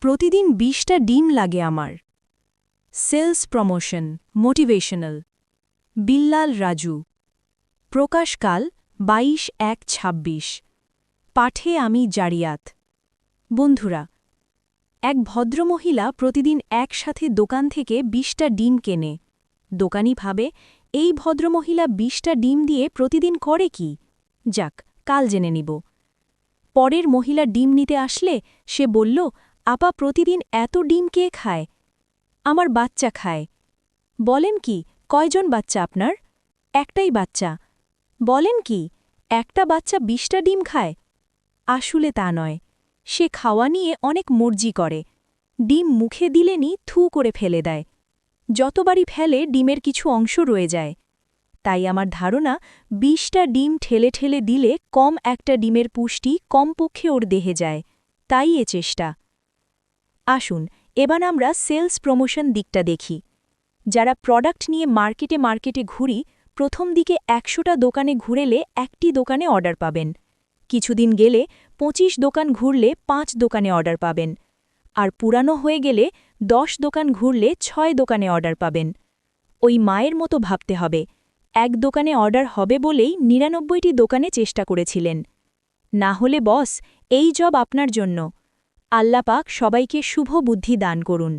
প্রতিদিন বিশটা ডিম লাগে আমার। Sales promotion, motivational. Billal Raju. প্রকাশকাল বাইশ এক ছাব্বিশ। পাঠে আমি জারিয়াত। বন্ধুরা, এক ভদ্রমহিলা প্রতিদিন একসাথে দোকান থেকে বিশটা ডিম কেনে। দোকানি ভাবে, এই ভদ্রমহিলা বিশটা ডিম দিয়ে প্রতিদিন করে কি? যাক, কাল জেনে নিব। পরের মহিলা ডিম নিতে আসলে সে বলল আপা প্রতিদিন এত ডিম কে খায়? আমার বাচ্চা খায়। বলেন কি, কয়জন বাচ্চা আপনার? একটাই বাচ্চা। বলেন কি, একটা বাচ্চা বিশটা ডিম খায়? আসলে তা নয়। সে খাওয়া নিয়ে অনেক মর্জি করে। ডিম মুখে দিলেনি, থু করে ফেলে দেয়। যতবারই ফেলে, ডিমের কিছু অংশ রয়ে যায়। তাই আমার ধারণা, বিশটা ডিম ঠেলে ঠেলে দিলে কম একটা ডিমের পুষ্টি কমপক্ষে ওর দেহে যায়। তাই এ চেষ্টা। আসুন, এবার আমরা সেলস প্রমোশন দিকটা দেখি। যারা প্রোডাক্ট নিয়ে মার্কেটে মার্কেটে ঘুরি, প্রথম দিকে একশোটা দোকানে ঘুরেলে একটি দোকানে অর্ডার পাবেন। কিছুদিন গেলে ২৫ দোকান ঘুরলে পাঁচ দোকানে অর্ডার পাবেন। আর পুরানো হয়ে গেলে দশ দোকান ঘুরলে ছয় দোকানে অর্ডার পাবেন। ওই মায়ের মতো ভাবতে হবে। এক দোকানে অর্ডার হবে বলেই নিরানব্বইটি দোকানে চেষ্টা করেছিলেন। না হলে বস, এই জব আপনার জন্য। আল্লাপাক সবাইকে শুভ বুদ্ধি দান করুন।